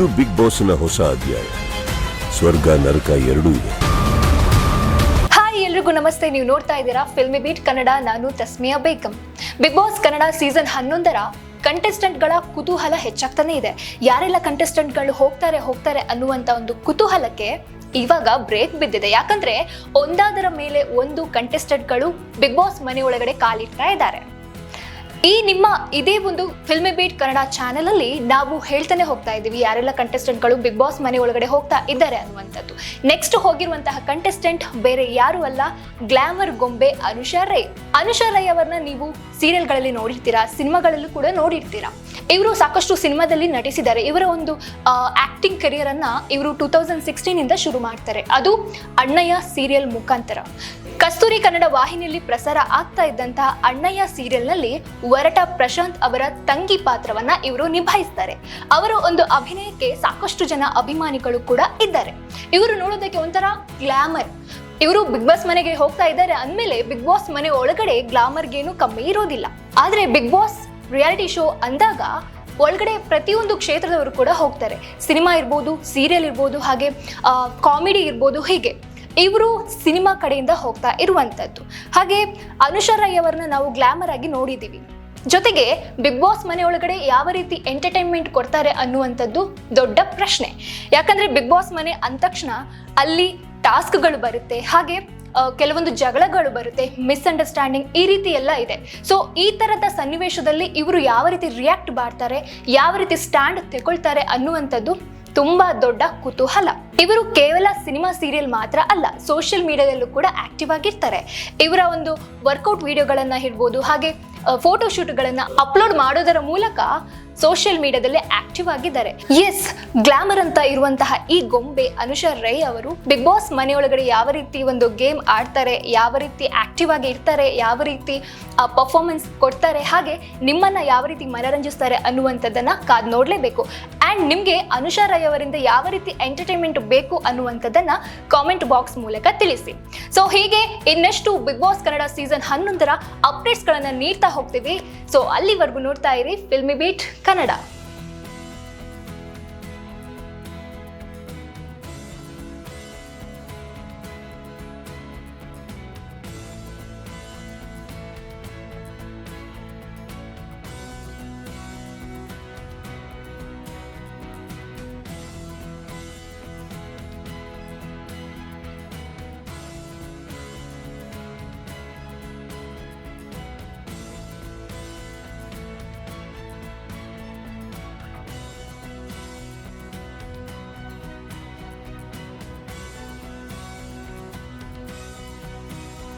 ಇದು ಬಿಗ್ ಬಾಸ್ನ ಹೊಸ ಅಧ್ಯಾಯ. ಸ್ವರ್ಗ, ನರಕ ಎರಡೂ ಇದೆ. ಹಾಯ್ ಎಲ್ರಿಗೂ ನಮಸ್ತೆ. ನೀವು ನೋಡ್ತಾ ಇದ್ದೀರಾ ಫಿಲ್ಮಿ ಬೀಟ್ ಕನ್ನಡ. ನಾನು Tasmiya Begum. Bigg Boss Kannada season ಹನ್ನೊಂದರ ಕಂಟೆಸ್ಟೆಂಟ್ಗಳ ಕುತೂಹಲ ಹೆಚ್ಚಾಗ್ತಾನೆ ಇದೆ. ಯಾರೆಲ್ಲ ಕಂಟೆಸ್ಟೆಂಟ್ಗಳು ಹೋಗ್ತಾರೆ ಹೋಗ್ತಾರೆ ಅನ್ನುವಂತ ಒಂದು ಕುತೂಹಲಕ್ಕೆ ಇವಾಗ ಬ್ರೇಕ್ ಬಿದ್ದಿದೆ. ಯಾಕಂದ್ರೆ ಒಂದಾದರ ಮೇಲೆ ಒಂದು ಕಂಟೆಸ್ಟೆಂಟ್ಗಳು ಬಿಗ್ ಬಾಸ್ ಮನೆಯೊಳಗಡೆ ಕಾಲಿಡ್ತಾ ಇದ್ದಾರೆ. ಈ ನಿಮ್ಮ ಇದೇ ಒಂದು ಫಿಲ್ಮಿ ಬೀಟ್ ಕನ್ನಡ ಚಾನೆಲ್ ಅಲ್ಲಿ ನಾವು ಹೇಳ್ತಾನೆ ಹೋಗ್ತಾ ಇದ್ದೀವಿ. ಯಾರೆಲ್ಲ ಕಂಟೆಸ್ಟೆಂಟ್ಗಳು ಬಿಗ್ ಬಾಸ್ ಮನೆ ಒಳಗಡೆ ಹೋಗ್ತಾ ಇದ್ದಾರೆ ಅನ್ನುವಂಥದ್ದು. ನೆಕ್ಸ್ಟ್ ಹೋಗಿರುವಂತಹ ಕಂಟೆಸ್ಟೆಂಟ್ ಬೇರೆ ಯಾರು ಅಲ್ಲ ಗ್ಲಾಮರ್ ಗೊಂಬೆ ಅನುಷಾ ರೈ. ಅನುಷಾ ರೈ ಅವರನ್ನ ನೀವು ಸೀರಿಯಲ್ಗಳಲ್ಲಿ ನೋಡಿರ್ತೀರಾ, ಸಿನಿಮಾಗಳಲ್ಲೂ ಕೂಡ ನೋಡಿರ್ತೀರಾ. ಇವರು ಸಾಕಷ್ಟು ಸಿನಿಮಾದಲ್ಲಿ ನಟಿಸಿದ್ದಾರೆ. ಇವರ ಒಂದು ಆಕ್ಟಿಂಗ್ ಕೆರಿಯರ್ ಅನ್ನ ಇವರು ಟೂ ತೌಸಂಡ್ ಸಿಕ್ಸ್ಟೀನ್ ಇಂದ ಶುರು ಮಾಡ್ತಾರೆ. ಅದು ಅಣ್ಣಯ್ಯ ಸೀರಿಯಲ್ ಮುಖಾಂತರ. ಕಸ್ತೂರಿ ಕನ್ನಡ ವಾಹಿನಿಯಲ್ಲಿ ಪ್ರಸಾರ ಆಗ್ತಾ ಇದ್ದಂತಹ ಅಣ್ಣಯ್ಯ ಸೀರಿಯಲ್ನಲ್ಲಿ ವರಟ ಪ್ರಶಾಂತ್ ಅವರ ತಂಗಿ ಪಾತ್ರವನ್ನ ಇವರು ನಿಭಾಯಿಸ್ತಾರೆ. ಅವರ ಒಂದು ಅಭಿನಯಕ್ಕೆ ಸಾಕಷ್ಟು ಜನ ಅಭಿಮಾನಿಗಳು ಕೂಡ ಇದ್ದಾರೆ. ಇವರು ನೋಡೋದಕ್ಕೆ ಒಂಥರ ಗ್ಲಾಮರ್. ಇವರು ಬಿಗ್ ಬಾಸ್ ಮನೆಗೆ ಹೋಗ್ತಾ ಇದ್ದಾರೆ ಅಂದಮೇಲೆ ಬಿಗ್ ಬಾಸ್ ಮನೆ ಒಳಗಡೆ ಗ್ಲಾಮರ್ಗೇನು ಕಮ್ಮಿ ಇರೋದಿಲ್ಲ. ಆದ್ರೆ ಬಿಗ್ ಬಾಸ್ ರಿಯಾಲಿಟಿ ಶೋ ಅಂದಾಗ ಒಳಗಡೆ ಪ್ರತಿಯೊಂದು ಕ್ಷೇತ್ರದವರು ಕೂಡ ಹೋಗ್ತಾರೆ. ಸಿನಿಮಾ ಇರ್ಬೋದು, ಸೀರಿಯಲ್ ಇರ್ಬೋದು, ಹಾಗೆ ಕಾಮಿಡಿ ಇರ್ಬೋದು ಹೀಗೆ. ಇವರು ಸಿನಿಮಾ ಕಡೆಯಿಂದ ಹೋಗ್ತಾ ಇರುವಂತದ್ದು. ಹಾಗೆ ಅನುಷಾ ರೈ ಅವರನ್ನ ನಾವು ಗ್ಲಾಮರ್ ಆಗಿ ನೋಡಿದ್ದೀವಿ ಜೊತೆಗೆ ಬಿಗ್ ಬಾಸ್ ಮನೆ ಒಳಗಡೆ ಯಾವ ರೀತಿ ಎಂಟರ್ಟೈನ್ಮೆಂಟ್ ಕೊಡ್ತಾರೆ ಅನ್ನುವಂಥದ್ದು ದೊಡ್ಡ ಪ್ರಶ್ನೆ. ಯಾಕಂದ್ರೆ ಬಿಗ್ ಬಾಸ್ ಮನೆ ಅಂದ ತಕ್ಷಣ ಅಲ್ಲಿ ಟಾಸ್ಕ್ಗಳು ಬರುತ್ತೆ, ಹಾಗೆ ಕೆಲವೊಂದು ಜಗಳಗಳು ಬರುತ್ತೆ ಮಿಸ್ಅಂಡರ್ಸ್ಟ್ಯಾಂಡಿಂಗ್ ಈ ರೀತಿ ಎಲ್ಲ ಇದೆ. ಸೊ ಈ ತರದ ಸನ್ನಿವೇಶದಲ್ಲಿ ಇವರು ಯಾವ ರೀತಿ ರಿಯಾಕ್ಟ್ ಮಾಡ್ತಾರೆ, ಯಾವ ರೀತಿ ಸ್ಟ್ಯಾಂಡ್ ತಗೊಳ್ತಾರೆ ಅನ್ನುವಂಥದ್ದು ತುಂಬಾ ದೊಡ್ಡ ಕುತೂಹಲ. ಇವರು ಕೇವಲ ಸಿನಿಮಾ ಸೀರಿಯಲ್ ಮಾತ್ರ ಅಲ್ಲ ಸೋಷಿಯಲ್ ಮೀಡಿಯಾದಲ್ಲೂ ಕೂಡ ಆಕ್ಟಿವ್ ಆಗಿರ್ತಾರೆ. ಇವರ ಒಂದು ವರ್ಕೌಟ್ ವಿಡಿಯೋಗಳನ್ನ ಇರ್ಬೋದು ಹಾಗೆ ಫೋಟೋ ಶೂಟ್ಗಳನ್ನು ಅಪ್ಲೋಡ್ ಮಾಡೋದರ ಮೂಲಕ ಸೋಷಿಯಲ್ ಮೀಡಿಯಾದಲ್ಲಿ ಆಕ್ಟಿವ್ ಆಗಿದ್ದಾರೆ. ಎಸ್ ಗ್ಲಾಮರ್ ಅಂತ ಇರುವಂತಹ ಈ ಗೊಂಬೆ ಅನುಷಾ ರೈ ಅವರು ಬಿಗ್ ಬಾಸ್ ಮನೆಯೊಳಗಡೆ ಯಾವ ರೀತಿ ಒಂದು ಗೇಮ್ ಆಡ್ತಾರೆ, ಯಾವ ರೀತಿ ಆಕ್ಟಿವ್ ಆಗಿ ಇರ್ತಾರೆ, ಯಾವ ರೀತಿ ಪರ್ಫಾರ್ಮೆನ್ಸ್ ಕೊಡ್ತಾರೆ, ಹಾಗೆ ನಿಮ್ಮನ್ನ ಯಾವ ರೀತಿ ಮನರಂಜಿಸ್ತಾರೆ ಅನ್ನುವಂಥದ್ದನ್ನ ಕಾದ್ ನೋಡಲೇಬೇಕು. ಆ್ಯಂಡ್ ನಿಮಗೆ ಅನುಷಾ ರೈ ಅವರಿಂದ ಯಾವ ರೀತಿ ಎಂಟರ್ಟೈನ್ಮೆಂಟ್ ಬೇಕು ಅನ್ನುವಂಥದ್ದನ್ನು ಕಾಮೆಂಟ್ ಬಾಕ್ಸ್ ಮೂಲಕ ತಿಳಿಸಿ. ಸೊ ಹೀಗೆ ಇನ್ನಷ್ಟು ಬಿಗ್ ಬಾಸ್ ಕನ್ನಡ ಸೀಸನ್ ಹನ್ನೊಂದರ ಅಪ್ಡೇಟ್ಸ್ಗಳನ್ನು ನೀಡ್ತಾ ಹೋಗ್ತೀವಿ. ಸೊ ಅಲ್ಲಿವರೆಗೂ ನೋಡ್ತಾ ಇರಿ ಫಿಲ್ಮಿ ಬೀಟ್ ಕನ್ನಡ